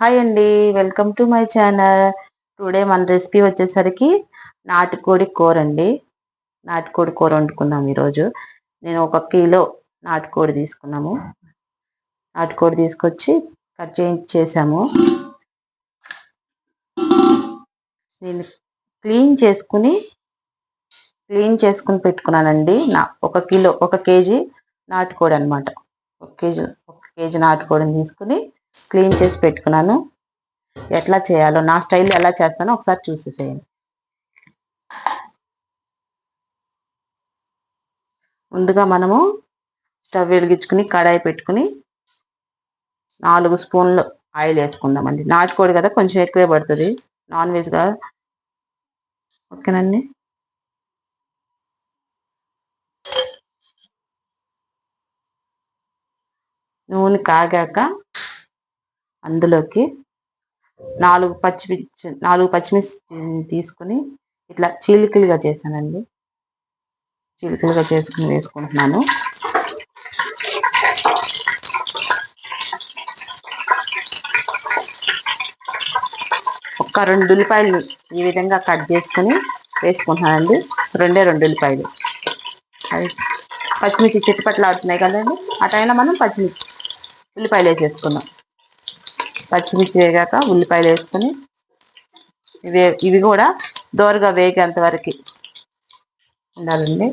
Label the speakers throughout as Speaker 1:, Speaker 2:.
Speaker 1: Hi అండి welcome to my channel today మన recipe వచ్చేసరికి నాటుకోడి కూర అండి. నాటుకోడి కూర వండుకుందాం ఈరోజు. నేను ఒక కిలో నాటుకోడి తీసుకున్నాము. నాటుకోడి తీసుకొచ్చి కట్ చేయించేసాము. నేను క్లీన్ చేసుకుని క్లీన్ చేసుకుని పెట్టుకున్నానండి. నా ఒక కిలో ఒక కేజీ నాటుకోడి అనమాట ఒక కేజీ ఒక కేజీ నాటుకోడిని తీసుకుని క్లీన్ చేసి పెట్టుకున్నాను. ఎట్లా చేయాలో నా స్టైల్ ఎలా చేస్తానో ఒకసారి చూసేసేయండి ముందుగా మనము స్టవ్ వెలిగించుకుని కడాయి పెట్టుకుని నాలుగు స్పూన్లు ఆయిల్ వేసుకుందామండి. నాటుకోడి కదా కొంచెం ఎక్కువే పడుతుంది. నాన్ వెజ్గా ఓకేనండి. నూనె కాగాక అందులోకి నాలుగు పచ్చిమిర్చి నాలుగు పచ్చిమిర్చి తీసుకుని ఇట్లా చీలికలుగా చేశానండి. చీలికలుగా చేసుకుని వేసుకుంటున్నాను. ఒక రెండు ఉల్లిపాయలు ఈ విధంగా కట్ చేసుకుని వేసుకుంటున్నానండి. రెండే రెండు ఉల్లిపాయలు. అవి పచ్చిమిర్చి చిట్టుపట్లు ఆడుతున్నాయి కదండి. ఆ టైంలో మనం పచ్చిమిర్చి ఉల్లిపాయలు వేసేసుకున్నాం పచ్చిమిర్చి వేగాక ఉల్లిపాయలు వేసుకొని ఇవి ఇవి కూడా దోరగా వేగేంత వరకు ఉండాలండి.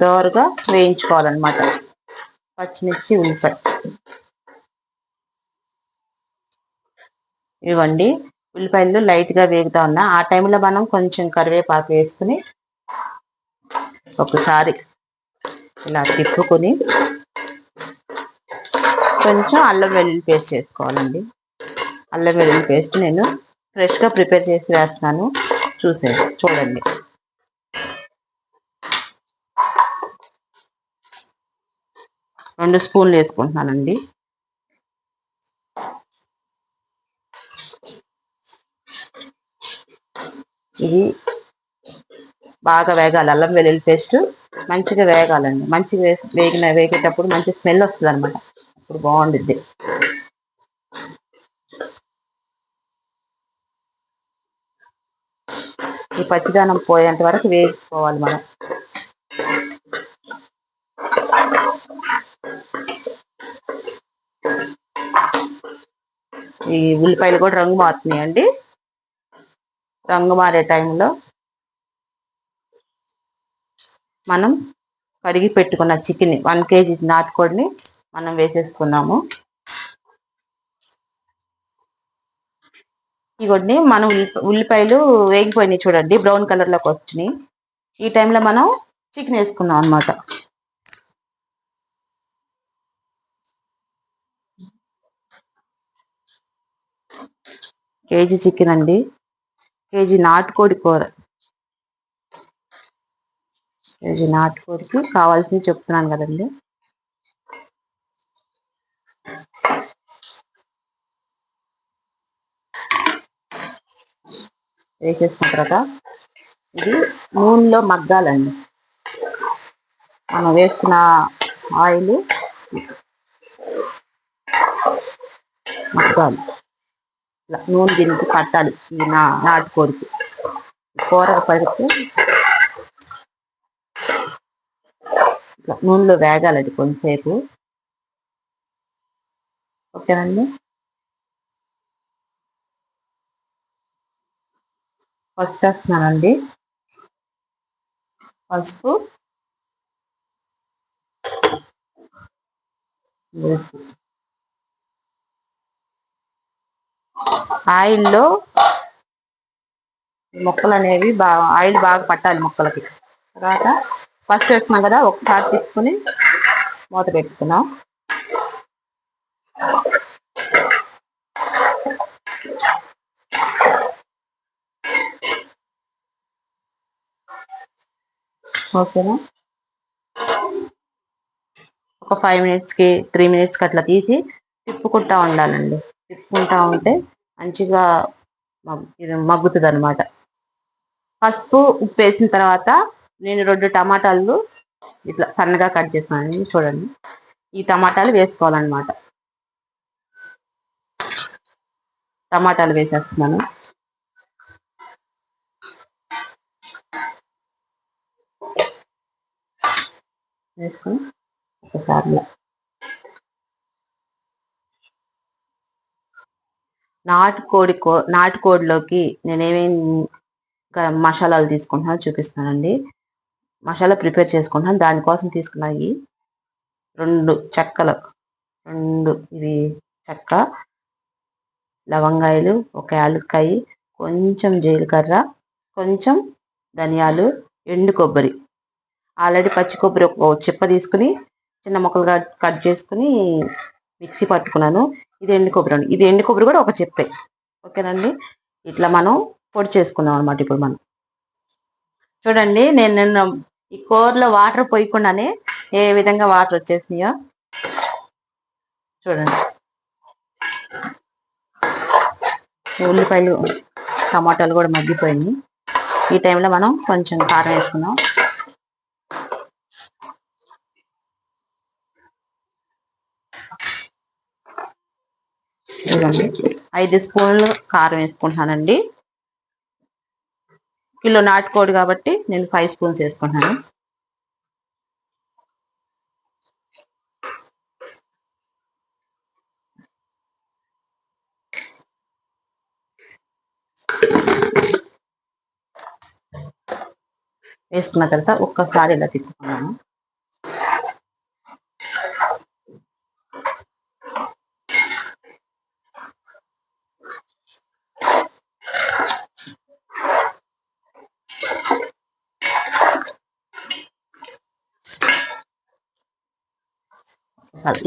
Speaker 1: దోరగా వేయించుకోవాలన్నమాట. పచ్చిమిర్చి ఉల్లిపాయ. ఇవ్వండి. ఉల్లిపాయలు లైట్గా వేగుతా ఉన్నా. ఆ టైంలో మనం కొంచెం కరివేపాకు వేసుకుని ఒకసారి ఇలా తిప్పుకొని కొంచెం అల్లం వెల్లుల్లి పేస్ట్ చేసుకోవాలండి అల్లం వెల్లుల్లి పేస్ట్ నేను ఫ్రెష్గా ప్రిపేర్ చేసి వేస్తాను. చూసే చూడండి. రెండు స్పూన్లు వేసుకుంటున్నానండి. ఇది బాగా వేగాలి. అల్లం వెల్లుల్లి పేస్ట్ మంచిగా వేగాలండి. మంచిగా వేగిన వేగేటప్పుడు మంచి స్మెల్ వస్తుంది అనమాట ఇప్పుడు బాగుంటుంది ఈ పచ్చిదానం పోయేంత వరకు వేసుకోవాలి మనం. ఈ ఉల్లిపాయలు కూడా రంగు మారుతున్నాయండి. రంగు మారే టైంలో మనం కడిగి పెట్టుకున్న చికెన్ వన్ కేజీ నాటుకోడిని మనం వేసేసుకున్నాము. ఇవన్నీ మనం ఉల్లిపాయలు వేగిపోయినాయి చూడండి బ్రౌన్ కలర్లోకి వచ్చినాయి. ఈ టైంలో మనం చికెన్ వేసుకున్నాం అనమాట కేజీ చికెన్ అండి. కేజీ నాటుకోడి కూర. కేజీ నాటుకోడికి కావాల్సింది చెప్తున్నాను కదండి. వేసేసిన తర్వాత ఇది నూనెలో మగ్గాలండి. మనం వేసుకున్న ఆయిల్ మగ్గాలి. నూనె దీనికి పట్టాలి. ఈ నా నాటుకోడికి కూర పడితే ఇట్లా నూనెలో వేగాలండి కొంతసేపు. ఓకేనండి? పసుపు వేస్తున్నానండి. పసుపు. ఆయిల్లో మొక్కలు అనేవి బాగా ఆయిల్ బాగా పట్టాలి మొక్కలకి. తర్వాత ఫస్ట్ వేసుకున్నాం కదా ఒకసారి తీసుకుని మూత పెట్టుకున్నాం ఓకేనా? ఒక ఫైవ్ మినిట్స్కి త్రీ మినిట్స్కి అట్లా తీసి తిప్పుకుంటా ఉండాలండి. తిప్పుకుంటా ఉంటే మంచిగా ఇది మగ్గుతుంది అనమాట పసుపు ఉప్పు వేసిన తర్వాత నేను రెండు టమాటాలు ఇట్లా సన్నగా కట్ చేస్తున్నాను చూడండి. ఈ టమాటాలు వేసుకోవాలన్నమాట. టమాటాలు వేసేస్తున్నాను. వేసుకొని ఒకసారి నాటుకోడి కో నాటుకోడిలోకి నేనేమేమి మసాలాలు తీసుకుంటున్నాను చూపిస్తానండి. మసాలా ప్రిపేర్ చేసుకుంటున్నాను. దానికోసం తీసుకున్నాయి రెండు చెక్కలు రెండు ఇవి చెక్క లవంగాయలు ఒక యాలుక్కాయి కొంచెం జీలకర్ర కొంచెం ధనియాలు ఎండు కొబ్బరి. ఆల్రెడీ పచ్చి కొబ్బరి ఒక చిప్ప తీసుకుని చిన్న ముక్కలుగా కట్ చేసుకుని మిక్సీ పట్టుకున్నాను. ఇది ఎండు కొబ్బరి ఇది ఎండు కొబ్బరి కూడా ఒక చెప్పే ఓకేనండి? ఇట్లా మనం పొడి చేసుకుందాం అనమాట ఇప్పుడు మనం. చూడండి నేను నిన్న ఈ కూరలో వాటర్ పోయకుండానే ఏ విధంగా వాటర్ వచ్చేసినాయో చూడండి. ఉల్లిపాయలు టమాటాలు కూడా మగ్గిపోయినాయి. ఈ టైంలో మనం కొంచెం కారం వేసుకున్నాం. చూడండి. ఐదు స్పూన్లు కారం వేసుకుంటున్నానండి. కిలో నాటుకోడు కాబట్టి నేను ఫైవ్ స్పూన్స్ వేసుకుంటున్నాను. వేసుకున్న తర్వాత ఒక్కసారి ఇలా తిప్పుకున్నాను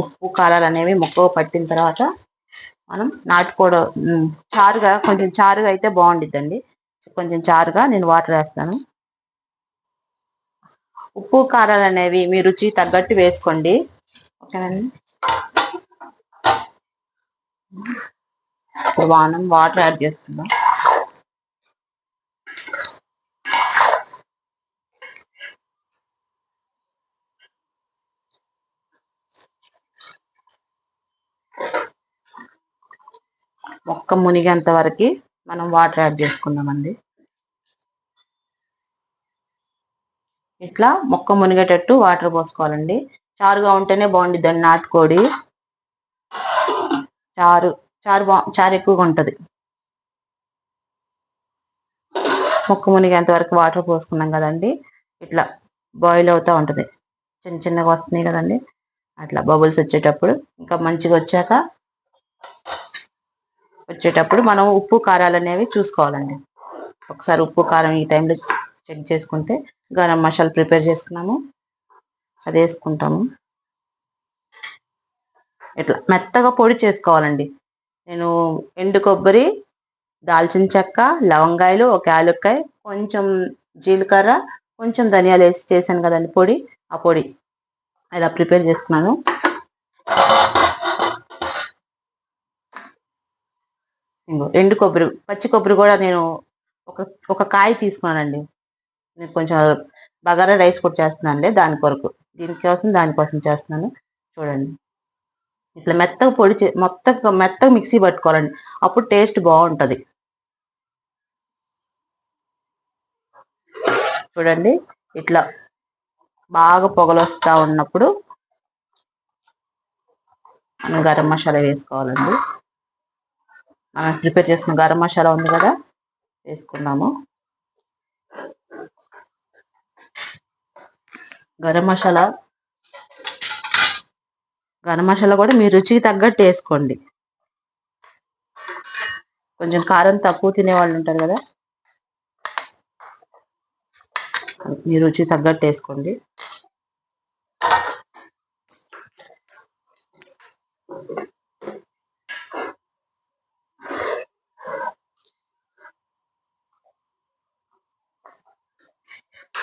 Speaker 1: ఉప్పు కారాలు అనేవి మొక్కగా పట్టిన తర్వాత మనం నాటుకోవడం చారుగా కొంచెం చారుగా అయితే బాగుండిద్దండి. కొంచెం చారుగా నేను వాటర్ వేస్తాను. ఉప్పు కారాలు అనేవి మీ రుచి తగ్గట్టు వేసుకోండి. ఓకేనండి వానం వాటర్ యాడ్ చేస్తున్నాం. మొక్క మునిగేంత వరకు మనం వాటర్ యాడ్ చేసుకుందామండి. ఇట్లా మొక్క మునిగేటట్టు వాటర్ పోసుకోవాలండి. చారుగా ఉంటేనే బాగుండిద్దండి నాటుకోడి. చారు చారు బా చారు ఎక్కువగా ఉంటుంది. మొక్క మునిగేంత వరకు వాటర్ పోసుకున్నాం కదండి. ఇట్లా బాయిల్ అవుతూ ఉంటుంది. చిన్న చిన్నగా వస్తున్నాయి కదండి. అట్లా బబుల్స్ వచ్చేటప్పుడు ఇంకా మంచిగా వచ్చాక వచ్చేటప్పుడు మనం ఉప్పు కారాలు అనేవి చూసుకోవాలండి. ఒకసారి ఉప్పు కారం ఈ టైంలో చెక్ చేసుకుంటే గరం మసాలా ప్రిపేర్ చేసుకున్నాము. అది వేసుకుంటాము. ఇట్లా మెత్తగా పొడి చేసుకోవాలండి. నేను ఎండు కొబ్బరి దాల్చిన చెక్క లవంగాయలు ఒక యాలక్కాయ కొంచెం జీలకర్ర కొంచెం ధనియాలు వేసి చేశాను కదండి పొడి. ఆ పొడి ఇలా ప్రిపేర్ చేస్తున్నాను. ఎండు కొబ్బరి పచ్చి కొబ్బరి కూడా నేను ఒక ఒక కాయ తీసుకున్నానండి. నేను కొంచెం బగారా రైస్ కూడా చేస్తున్నాను దాని కొరకు. దీనికోసం దానికోసం చేస్తున్నాను. చూడండి. ఇట్లా మెత్తగా పొడి మొత్తం మెత్తగా మిక్సీ పట్టుకోవాలండి. అప్పుడు టేస్ట్ బాగుంటుంది. చూడండి. ఇట్లా బాగా పొగలు ఉన్నప్పుడు మనం గరం మసాలా వేసుకోవాలండి. మనం ప్రిపేర్ చేసిన గరం మసాలా ఉంది కదా వేసుకున్నాము గరం మసాలా గరం మసాలా కూడా మీ రుచికి తగ్గట్టు వేసుకోండి. కొంచెం కారం తక్కువ తినే వాళ్ళు ఉంటారు కదా మీ రుచి తగ్గట్టు వేసుకోండి.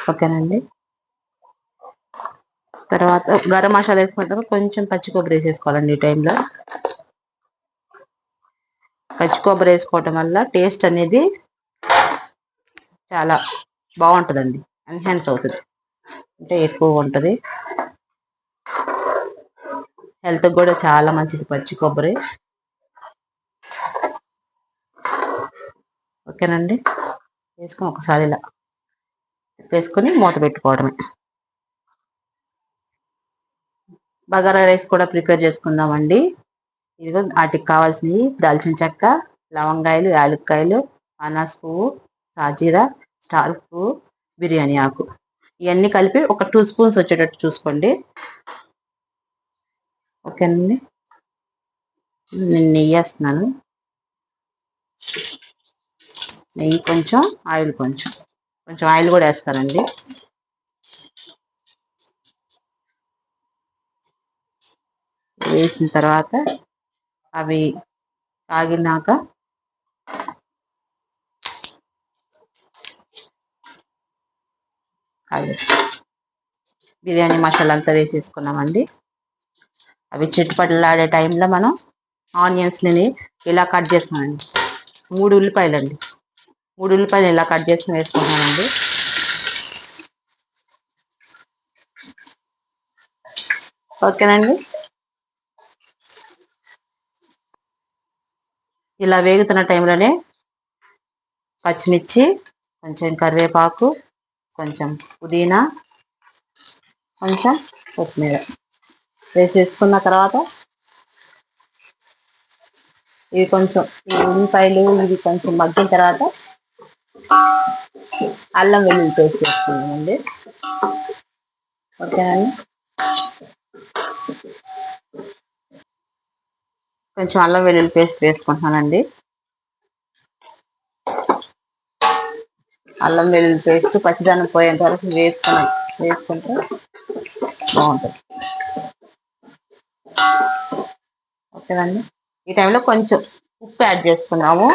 Speaker 1: ఓకేనండి. తర్వాత గరం మసాలా వేసుకున్న తర్వాత కొంచెం పచ్చి కొబ్బరి వేసేసుకోవాలండి ఈ టైంలో. పచ్చి కొబ్బరి వేసుకోవటం వల్ల టేస్ట్ అనేది చాలా బాగుంటుందండి. ఎన్హాన్స్ అవుతుంది అంటే ఎక్కువ ఉంటుంది. హెల్త్ కూడా చాలా మంచిది పచ్చి కొబ్బరి. ఓకేనండి? వేసుకొని ఒకసారి ఇలా వేసుకొని మూత పెట్టుకోవడమే. బగారా రైస్ కూడా ప్రిపేర్ చేసుకుందామండి. ఇదిగో వాటికి కావాల్సినవి దాల్చిన చెక్క లవంగాయలు యాలక్కాయలు అనాస్ పువ్వు సాజీరా స్టార్ పువ్వు బిర్యానీ ఆకు. ఇవన్నీ కలిపి ఒక టూ స్పూన్స్ వచ్చేటట్టు చూసుకోండి. ఓకేనండి నేను నెయ్యి వేస్తున్నాను. నెయ్యి కొంచెం ఆయిల్ కొంచెం. కొంచెం ఆయిల్ కూడా వేస్తారండి వేసిన తర్వాత అవి తాగినాక బిర్యానీ మసాలా అంతా వేసేసుకున్నామండి. అవి చిట్టుపట్లాడే టైంలో మనం ఆనియన్స్ని ఇలా కట్ చేస్తున్నామండి మూడు ఉల్లిపాయలు అండి మూడు ఉల్లిపాయలు ఇలా కట్ చేసుకుని వేసుకుంటున్నానండి ఓకేనండి? ఇలా వేగుతున్న టైంలోనే పచ్చిమిర్చి కొంచెం కరివేపాకు కొంచెం పుదీనా కొంచెం కొత్తిమీర వేసేసుకున్న తర్వాత ఇవి కొంచెం ఈ ఉల్లిపాయలు ఇవి కొంచెం మగ్గిన తర్వాత అల్లం వెల్లుల్లి పేస్ట్ చేసుకున్నామండి ఓకేనండి కొంచెం అల్లం వెల్లుల్లి పేస్ట్ వేసుకుంటున్నానండి. అల్లం వెల్లుల్లి పేస్ట్ పచ్చిదనం పోయేంత వరకు వేసుకుని వేసుకుంటే బాగుంటుంది. ఓకేనండి? ఈ టైంలో కొంచెం ఉప్పు యాడ్ చేసుకున్నాము.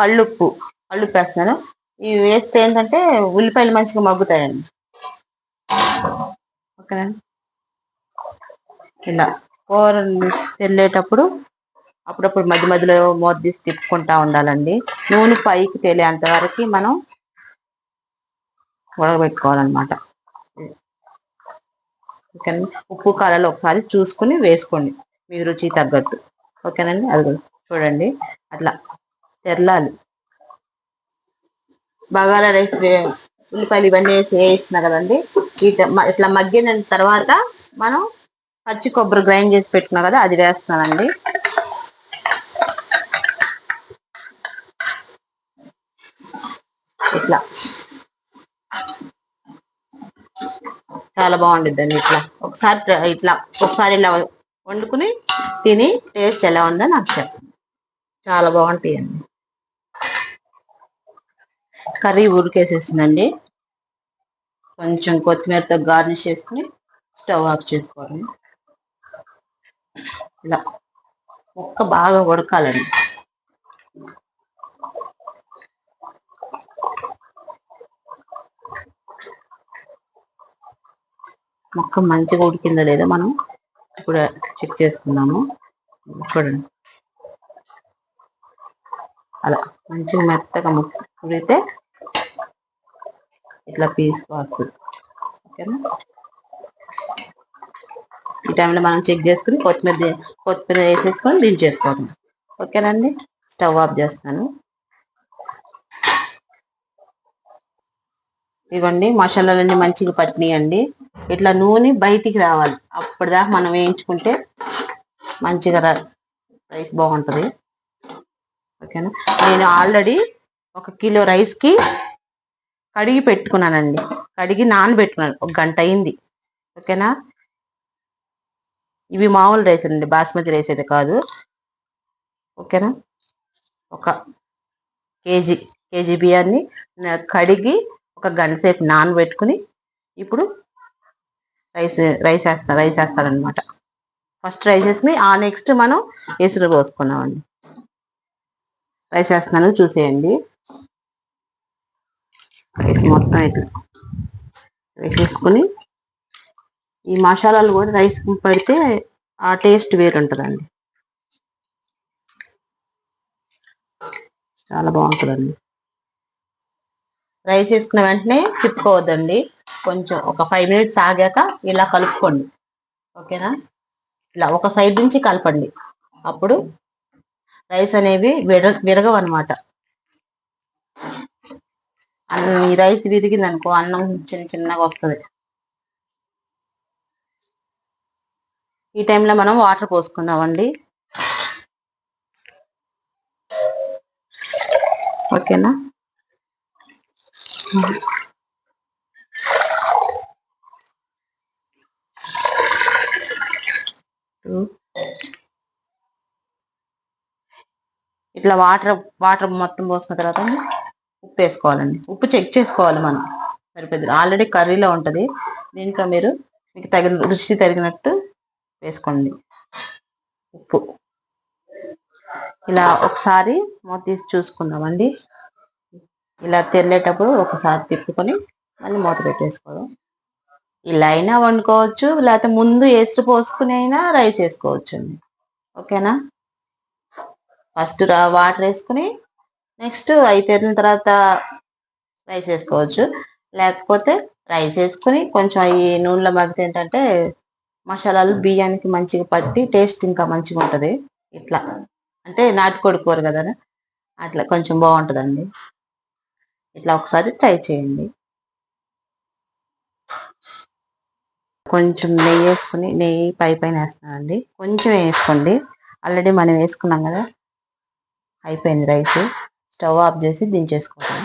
Speaker 1: కళ్ళుప్పు కళ్ళుప్పు వేస్తున్నాను. ఇవి వేస్తే ఏంటంటే ఉల్లిపాయలు మంచిగా మగ్గుతాయండి. ఓకేనండి? ఇలా కూర తెల్లేటప్పుడు అప్పుడప్పుడు మధ్య మధ్యలో మూత తీసి తిప్పుకుంటా ఉండాలండి. నూనె పైకి తేలేంత వరకు మనం ఉడకబెట్టుకోవాలన్నమాట. ఓకేనండి ఉప్పు కారాలు ఒకసారి చూసుకుని వేసుకోండి. మీ రుచి తగ్గట్టు. ఓకేనండి? అది చూడండి. అట్లా తెరలాలి. బగాల రైస్ ఉల్లిపాయలు ఇవన్నీ వేసి వేస్తున్నా కదండి. ఇట్లా మగ్గిన తర్వాత మనం పచ్చి కొబ్బరి గ్రైండ్ చేసి పెట్టుకున్నా కదా అది వేస్తున్నానండి. ఇట్లా. చాలా బాగుండిద్దండి ఇట్లా. ఒకసారి ఇట్లా ఒకసారి ఇలా వండుకుని తిని టేస్ట్ ఎలా ఉందో నాకు చెప్పండి చాలా బాగుంటాయండి. కర్రీ ఉరికేసేసిందండి కొంచెం కొత్తిమీరతో గార్నిష్ చేసుకుని స్టవ్ ఆఫ్ చేసుకోవాలి. ఇలా. ముక్క బాగా ఉడకాలండి. మొక్క మంచిగా ఉడికిందో లేదో మనం ఇప్పుడు చెక్ చేసుకుందాము. చూడండి. అలా మంచిగా మెత్తగా ఉడితే ఇట్లా పీస్ వస్తుంది. ఓకేనా? ఈ టైంలో మనం చెక్ చేసుకుని కొత్తిమీర కొత్తిమీర వేసేసుకొని దించేసుకోండి ఓకేనండి? స్టవ్ ఆఫ్ చేస్తాను. ఇవ్వండి మసాలాలన్నీ మంచిగా పట్టినాయండి. ఇట్లా నూనె బయటికి రావాలి. అప్పటిదాకా మనం వేయించుకుంటే మంచిగా రైస్ బాగుంటుంది. ఓకేనా? నేను ఆల్రెడీ ఒక కిలో రైస్కి కడిగి పెట్టుకున్నానండి. కడిగి నానబెట్టుకున్నాను. ఒక గంట అయింది. ఓకేనా? ఇవి మామూలు రైస్ అండి. బాస్మతి రైస్ అయితే కాదు. ఓకేనా? ఒక కేజీ కేజీ బియ్యాన్ని కడిగి ఒక గంట సేపు నానబెట్టుకుని ఇప్పుడు రైస్ రైస్ వేస్తా రైస్ వేస్తారనమాట ఫస్ట్ రైస్ వేసుకుని ఆ నెక్స్ట్ మనం ఎసురు పోసుకున్నామండి. రైస్ వేస్తున్నాను చూసేయండి. రైస్ మొత్తం ఇట్లా వేసేసుకుని ఈ మసాలాలు కూడా రైస్ పడితే ఆ టేస్ట్ వేరు ఉంటుందండి చాలా బాగుంటుందండి. రైస్ వేసుకున్న వెంటనే తిప్పుకోవద్దండి. కొంచెం ఒక ఫైవ్ మినిట్స్ ఆగాక ఇలా కలుపుకోండి. ఓకేనా? ఇలా ఒక సైడ్ నుంచి కలపండి. అప్పుడు రైస్ అనేవి విర విరగవు అనమాట ఈ రైస్ విరిగింది అనుకో అన్నం చిన్న చిన్నగా వస్తుంది. ఈ టైంలో మనం వాటర్ పోసుకుందామండి. ఓకేనా? ఇట్లా వాటర్ వాటర్ మొత్తం పోసిన తర్వాత ఉప్పు వేసుకోవాలండి. ఉప్పు చెక్ చేసుకోవాలి మనం. సరిపోద్ది ఆల్రెడీ కర్రీలో ఉంటుంది. దీంట్లో మీరు మీకు తగిన రుచి తగినట్టు వేసుకోండి. ఉప్పు. ఇలా ఒకసారి మూత తీసి చూసుకుందామండి. ఇలా తెల్లేటప్పుడు ఒకసారి తిప్పుకొని మళ్ళీ మూత పెట్టేసుకోవడం. ఇలా అయినా వండుకోవచ్చు లేకపోతే ముందు వేస్ట్ పోసుకుని అయినా రైస్ వేసుకోవచ్చు అండి ఓకేనా? ఫస్ట్ వాటర్ వేసుకుని నెక్స్ట్ అయిపోయిన తర్వాత రైస్ వేసుకోవచ్చు. లేకపోతే రైస్ వేసుకుని కొంచెం అవి నూనెలో మగ్గితే ఏంటంటే మసాలాలు బియ్యానికి మంచిగా పట్టి టేస్ట్ ఇంకా మంచిగా ఉంటుంది. ఇట్లా. అంటే నాటుకోడి కూర కదా? అట్లా కొంచెం బాగుంటుందండి. ఇట్లా ఒకసారి ట్రై చేయండి. కొంచెం నెయ్యి వేసుకుని నెయ్యి పై పైన వేస్తానండి కొంచెం వేసుకోండి. ఆల్రెడీ మనం వేసుకున్నాం కదా అయిపోయింది రైస్. స్టవ్ ఆఫ్ చేసి దించేసుకుంటాం.